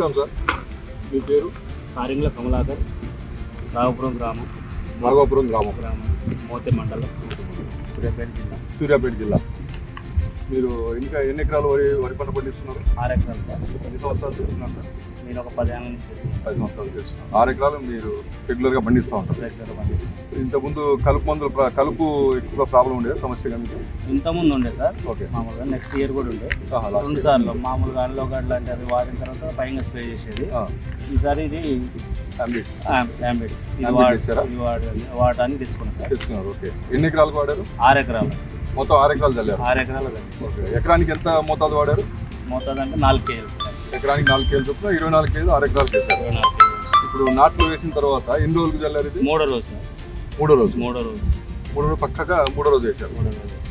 నమస్కారం సార్. మీ పేరు? కారింగ్ల కమలాకర్ రాఘపురం గ్రామం. నాగోపురం గ్రామం. గ్రామం మోతే మండలం. సూర్యాపేట జిల్లా. సూర్యాపేట జిల్లా. మీరు ఇంకా ఎన్ని ఎకరాలు వరి వరి పంట పండిస్తున్నారు? ఆరు ఎకరాలు సార్. ఎన్ని సంవత్సరాలు చేస్తున్నారు సార్? నేను ఒక పదేళ్ళ నుంచి చేస్తున్నాను పది సంవత్సరాలు చేస్తున్నారు ఆరు ఎకరాలు మీరు రెగ్యులర్గా పండిస్తూ ఉంటారు. రెగ్యులర్గా పనిచేస్తాను ఇంతకుముందు కలుపు మందులు ప్ర- కలుపు ఎక్కువ ప్రాబ్లం ఉండేది సమస్య కనుక ఇంతకుముందు ఉండే సార్. ఓకే. మామూలుగా నెక్స్ట్ ఇయర్ కూడా ఉండే. ఆహా, last రెండు. సార్లు. మామూలుగా అన్లో గడ్ లాంటి అది వాడిన తర్వాత పైన స్ప్రే చేసేది. ఈసారి ఇది ఇది Ambit వాడ తెచ్చారా? ఇది వాడ వాడడానికి తెచ్చుకున్నాం సార్. తెచ్చుకున్నారు. ఓకే. ఎన్ని ఎకరాలకు వాడారు? ఆరు ఎకరాలు. మొత్తం ఆరు ఎకరాలు చల్లారు. ఆరు ఎకరాలు ఓకే. ఎకరానికి ఎంత మోతాదు వాడారు? మోతాదు అంటే నాలుగు కేజీలు. ఎకరానికి నాలుగు కేజీలు చొప్పున ఇరవై నాలుగు కేజీలు ఆరు ఎకరాలు కేజీలు ఇప్పుడు నాట్లు వేసిన తర్వాత ఎన్ని రోజులకు చల్లారు ఇది? మూడో రోజు మూడో రోజు. మూడో రోజు. మూడో రోజు పక్కగా మూడో రోజు వేశారు.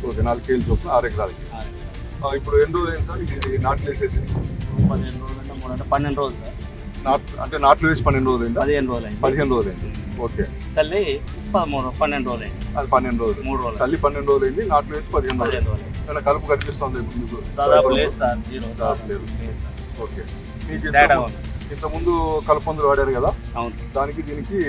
ఓకే నాలుగు కేజీలు చొప్పున ఆరు ఎకరాలకి. ఇప్పుడు ఎన్ని రోజులు అయింది సార్? ఇది నాట్లు వేసేసి? పదిహేను రోజులు అంటే మూడు అంటే పన్నెండు రోజులు సార్. నాట్లు అంటే నాట్లు వేసి పన్నెండు రోజులు అయిందా? పదిహేను రోజులు అయింది. పదిహేను రోజులు అయింది. ఓకే. చల్లి పదమూడు పన్నెండు రోజులు అయింది. అది పన్నెండు రోజులు. మూడు రోజులు. చల్లి పన్నెండు రోజులు అయింది నాట్లు వేసి పదిహేను రోజులు. కలుపు కనిపిస్తుంది ఇప్పుడు మీకు? దాదాపు లేదు సార్ జీరో. దాదాపు లేదు. లేదు సార్. ఓకే. మీకు తేడా ఇంత ఉంది. ఇంతకుముందు వాడారు కదా? అవును. దానికి దీనికి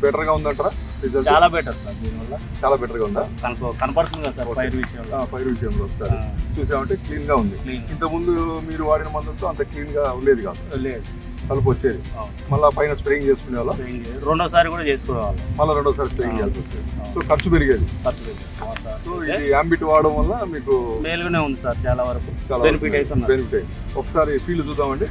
బెటర్గా ఉందంటారా? రిజల్ట్ చాలా బెటర్ సార్ దీనివల్ల చాలా బెటర్గా ఉందా? కనుక కనపడుతుంది కదా సార్. పైరు విషయంలో. ఆ, పైరు విషయంలో ఒకసారి చూసామంటే క్లీన్గా ఉంది. క్లీన్ ఇంతకుముందు మీరు వాడిన మందులతో అంత క్లీన్గా ఉండేది కాదు. లేదు. కలుపు వచ్చేది. మళ్ళీ పైన స్ప్రేయింగ్ చేసుకునే వాళ్ళ. రెండోసారి కూడా చేసుకోవాలి. మళ్ళీ రెండోసారి స్ప్రేయింగ్ చేయాల్సి వచ్చేది. సో ఖర్చు పెరిగేది. ఖర్చు. అవును సార్ సో ఇది యాంబిట్ వాడడం వల్ల మీకు మేలుగానే ఉంది సార్ చాలా వరకు. చాలా బెనిఫిట్ అవుతున్నారు. బెనిఫిట్ ఒకసారి ఫీల్డ్ చూద్దామండి.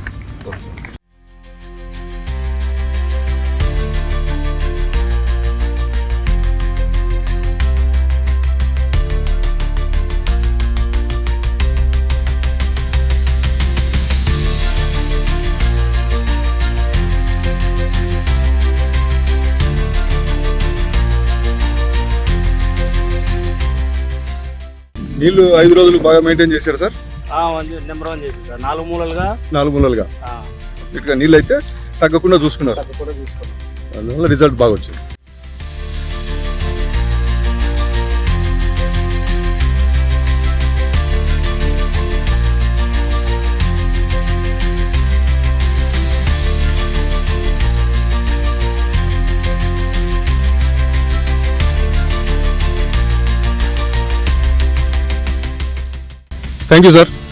నీళ్ళు ఐదు రోజులు బాగా మెయింటైన్ చేశారు సార్? నెంబర్ వన్ చేసి సార్. నాలుగు మూలలుగా? నాలుగు మూలలుగా? ఇట్లా నీళ్ళు అయితే తగ్గకుండా చూసుకున్నారు. తక్కువ కూడా చూసుకున్నాం. అందువల్ల రిజల్ట్ బాగా వచ్చింది. Thank you, sir.